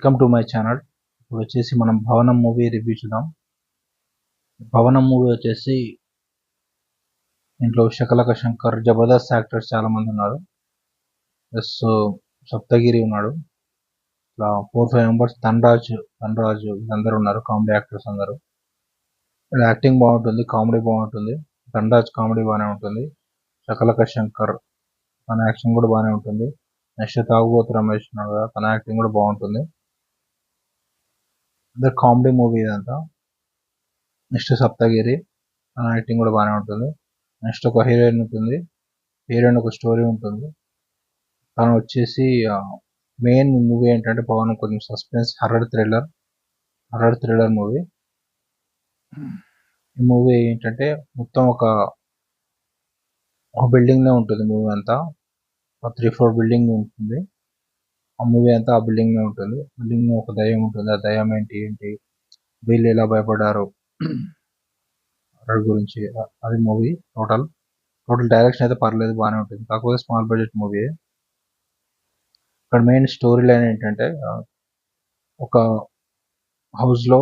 Welcome to my channel ఇప్పుడు వచ్చేసి మనం భవనం మూవీ రివ్యూ చూద్దాం. భవనం మూవీ వచ్చేసి ఇంట్లో శకలక శంకర్ జబర్దస్త్ యాక్టర్స్ చాలా మంది ఉన్నారు. ప్లస్ సప్తగిరి ఉన్నాడు. ఇట్లా four five members Dhanraj Dhanraj వీళ్ళందరూ ఉన్నారు. కామెడీ యాక్టర్స్ అందరూ. ఇక్కడ యాక్టింగ్ బాగుంటుంది కామెడీ బాగుంటుంది. ధనరాజ్ కామెడీ బాగానే ఉంటుంది. శకలక శంకర్ తన యాక్షన్ కూడా బాగానే ఉంటుంది. నెక్స్ట్ తాగుబోతు రమేష్ ఉన్నాడు కదా తన యాక్టింగ్ కూడా బాగుంటుంది. అందరు కామెడీ మూవీ ఇదంతా. నెక్స్ట్ సప్తగిరి. తన యాక్టింగ్ కూడా బాగానే ఉంటుంది. నెక్స్ట్ ఒక హీరోయిన్ ఉంటుంది. హీరోయిన్ ఒక స్టోరీ ఉంటుంది. తను వచ్చేసి మెయిన్ మూవీ ఏంటంటే పవన్ కొంచెం suspense horror thriller. Horror thriller movie. ఈ మూవీ ఏంటంటే మొత్తం ఒక ఒక బిల్డింగ్లో ఉంటుంది మూవీ అంతా. ఒక త్రీ ఫోర్ బిల్డింగ్ ఉంటుంది. ఆ మూవీ అంతా ఆ బిల్డింగ్ ఉంటుంది. బిల్డింగ్ ఒక దయ్యం ఉంటుంది. ఆ దయ్యం ఏంటి ఏంటి? వీళ్ళు ఎలా భయపడ్డారు? హర్రర్ గురించి అది మూవీ టోటల్ టోటల్ డైరెక్షన్ అయితే పర్లేదు బాగానే ఉంటుంది. కాకపోతే స్మాల్ బడ్జెట్ మూవీ ఇక్కడ మెయిన్ స్టోరీ లైన్ ఏంటంటే ఒక హౌస్లో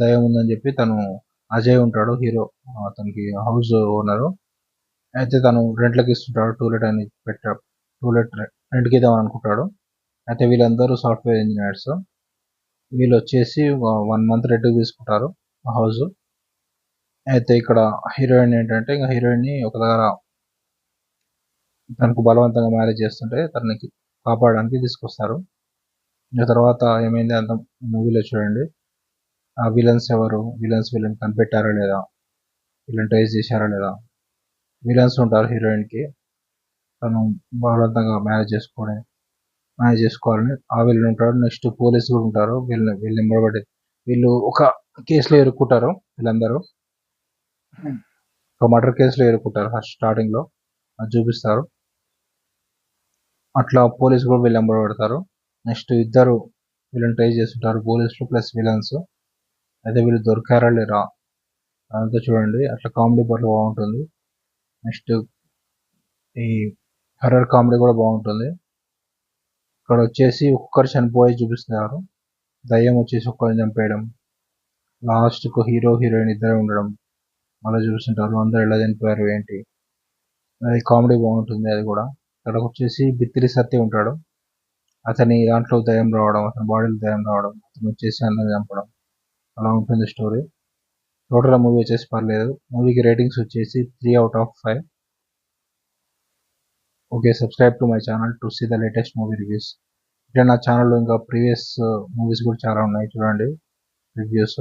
దయ్యం ఉందని చెప్పి తను అజయ్ ఉంటాడు హీరో అతనికి హౌస్ ఓనరు అయితే తను రెంట్లకి ఇస్తుంటాడు టూలెట్ అని పెట్టాడు టూలెట్ రెంట్కి ఇద్దామని అనుకుంటాడు. అయితే వీళ్ళందరూ సాఫ్ట్వేర్ ఇంజనీర్స్. వీళ్ళు వచ్చేసి వన్ మంత్ రెడ్ తీసుకుంటారు హౌస్. అయితే ఇక్కడ హీరోయిన్ ఏంటంటే ఇంకా హీరోయిన్ని ఒక దగ్గర తనకు బలవంతంగా మ్యారేజ్ చేస్తుంటే తనకి కాపాడడానికి తీసుకొస్తారు. ఇంకా తర్వాత ఏమైంది అంత మూవీలో చూడండి. ఆ విలన్స్ ఎవరు? విలన్స్ వీళ్ళని కనిపెట్టారా లేదా? వీళ్ళని ట్రేస్ చేశారా లేదా? విలన్స్ ఉంటారు హీరోయిన్కి. తను బలవంతంగా మ్యారేజ్ చేసుకోవడం మేనేజ్ చేసుకోవాలని ఆ వీళ్ళు ఉంటారు. నెక్స్ట్ పోలీస్ కూడా ఉంటారు. వీళ్ళు వీళ్ళు నింబడబడి వీళ్ళు ఒక కేసులో ఇరుక్కుంటారు వీళ్ళందరూ. ఒక మర్డర్ కేసులో ఇరుక్కుంటారు ఫస్ట్ స్టార్టింగ్లో అది చూపిస్తారు. అట్లా పోలీస్ కూడా వీళ్ళు వెంబడబడతారు నెక్స్ట్ ఇద్దరు వీళ్ళని ట్రై చేస్తుంటారు పోలీసులు ప్లస్ విలన్స్. అయితే వీళ్ళు దొరికారా లేరా? అదంతా చూడండి. అట్లా కామెడీ పట్ల బాగుంటుంది. నెక్స్ట్ ఈ హర్రర్ కామెడీ కూడా బాగుంటుంది. ఇక్కడ వచ్చేసి ఒక్కరు చనిపోయి చూపిస్తున్నారు. దయ్యం వచ్చేసి ఒక్కరిని చంపేయడం. లాస్ట్కు హీరో హీరోయిన్ ఇద్దరే ఉండడం. మళ్ళీ చూపిస్తుంటారు అందరు ఎలా చనిపోయారు ఏంటి? అది కామెడీ బాగుంటుంది అది కూడా. ఇక్కడ వచ్చేసి బిత్తిరి సత్య ఉంటాడు. అతని దాంట్లో దయం రావడం అతని బాడీలో దయం రావడం అతను వచ్చేసి అందరిని చంపడం. అలా ఉంటుంది స్టోరీ. టోటల్ మూవీ వచ్చేసి పర్లేదు. మూవీకి రేటింగ్స్ వచ్చేసి three out of five. Okay subscribe to my channel to see the latest movie reviews ఇట్లా నా ఛానల్లో ఇంకా ప్రీవియస్ మూవీస్ కూడా చాలా ఉన్నాయి చూడండి. రివ్యూస్